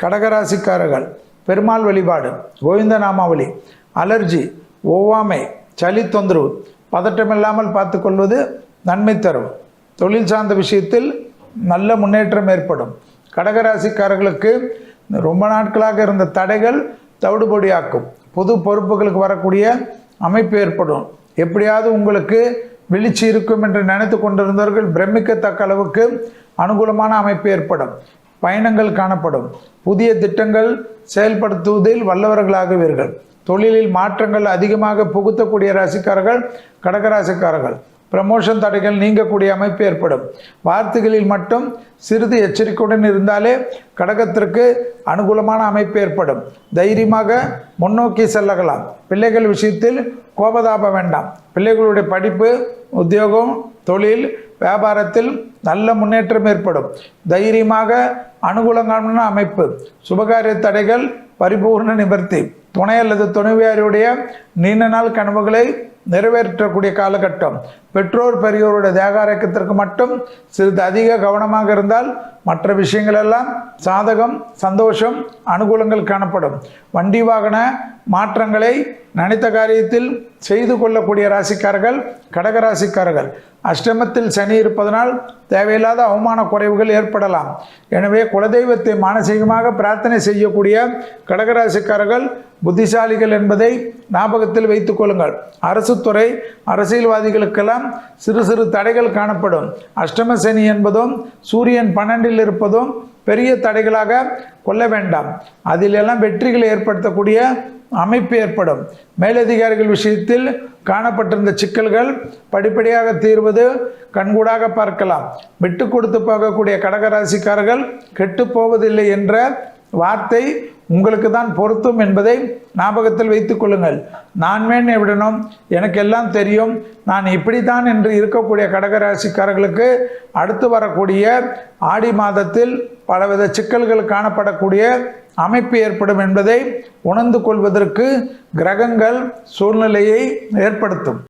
கடகராசிக்காரர்கள் பெருமாள் வழிபாடு கோவிந்த நாமாவளி அலர்ஜி ஒவ்வாமை சளி தொந்தரவு பதட்டமில்லாமல் பார்த்துக்கொள்வது நன்மை தரும். தொழில் சார்ந்த விஷயத்தில் நல்ல முன்னேற்றம் ஏற்படும். கடகராசிக்காரர்களுக்கு ரொம்ப நாட்களாக இருந்த தடைகள் தவிடுபடியாக்கும். புது பொறுப்புகளுக்கு வரக்கூடிய அமைப்பு ஏற்படும். எப்படியாவது உங்களுக்கு விழிச்சி இருக்கும் என்று நினைத்து கொண்டிருந்தவர்கள் பிரமிக்கத்தக்க அளவுக்கு அனுகூலமான அமைப்பு ஏற்படும். பயணங்கள் காணப்படும். புதிய திட்டங்கள் செயல்படுத்துவதில் வல்லவர்களாகுவீர்கள். தொழிலில் மாற்றங்கள் அதிகமாக புகுத்தக்கூடிய ராசிக்காரர்கள் கடகராசிக்காரர்கள். ப்ரமோஷன் தடைகள் நீங்கக்கூடிய அமைப்பு ஏற்படும். வார்த்தைகளில் மட்டும் சிறிது எச்சரிக்கையுடன் இருந்தாலே கடகத்திற்கு அனுகூலமான அமைப்பு ஏற்படும். தைரியமாக முன்னோக்கி செல்லலாம். பிள்ளைகள் விஷயத்தில் கோபதாப வேண்டாம். பிள்ளைகளுடைய படிப்பு உத்தியோகம் தொழில் வியாபாரத்தில் நல்ல முன்னேற்றம் ஏற்படும். தைரியமாக அனுகூலமான அமைப்பு சுபகாரிய தடைகள் பரிபூர்ண நிவர்த்தி துணை அல்லது துணைவியாருடைய நீண்ட நாள் கனவுகளை நிறைவேற்றக்கூடிய காலகட்டம். பெற்றோர் பெரியோருடைய தேகாரக்கத்திற்கு மட்டும் சிறிது அதிக கவனமாக இருந்தால் மற்ற விஷயங்கள் எல்லாம் சாதகம் சந்தோஷம் அனுகூலங்கள் காணப்படும். வண்டி வாகன மாற்றங்களை நினைத்த காரியத்தில் செய்து கொள்ளக்கூடிய ராசிக்காரர்கள் கடக ராசிக்காரர்கள். அஷ்டமத்தில் சனி இருப்பதனால் தேவையில்லாத அவமான குறைவுகள் ஏற்படலாம். எனவே குலதெய்வத்தை மானசீகமாக பிரார்த்தனை செய்யக்கூடிய கடகராசிக்காரர்கள் புத்திசாலிகள் என்பதை ஞாபகத்தில் வைத்துக் கொள்ளுங்கள். அரசு துறை அரசியல்வாதிகளுக்கெல்லாம் சிறு சிறு தடைகள் காணப்படும். அஷ்டம சனி என்பதும் சூரியன் பன்னெண்டில் இருப்பதும் பெரிய தடைகளாக கொள்ள வேண்டாம். அதிலெல்லாம் வெற்றிகளை ஏற்படுத்தக்கூடிய அமைப்பு ஏற்படும். மேலதிகாரிகள் விஷயத்தில் காணப்பட்டிருந்த சிக்கல்கள் படிப்படியாக தீர்வது கண்கூடாக பார்க்கலாம். விட்டு கொடுத்து போகக்கூடிய கடகராசிக்காரர்கள் கெட்டு போவதில்லை என்ற வார்த்தை உங்களுக்கு தான் பொருத்தும் என்பதை ஞாபகத்தில் வைத்துக் கொள்ளுங்கள். நான் வேணே எவிடனும் எனக்கு எல்லாம் தெரியும். நான் இப்படித்தான் என்று இருக்கக்கூடிய கடகராசிக்காரர்களுக்கு அடுத்து வரக்கூடிய ஆடி மாதத்தில் பலவித சிக்கல்கள் காணப்படக்கூடிய அமைப்பு ஏற்படும் என்பதை உணர்ந்து கொள்வதற்கு கிரகங்கள் சூழ்நிலையை ஏற்படுத்தும்.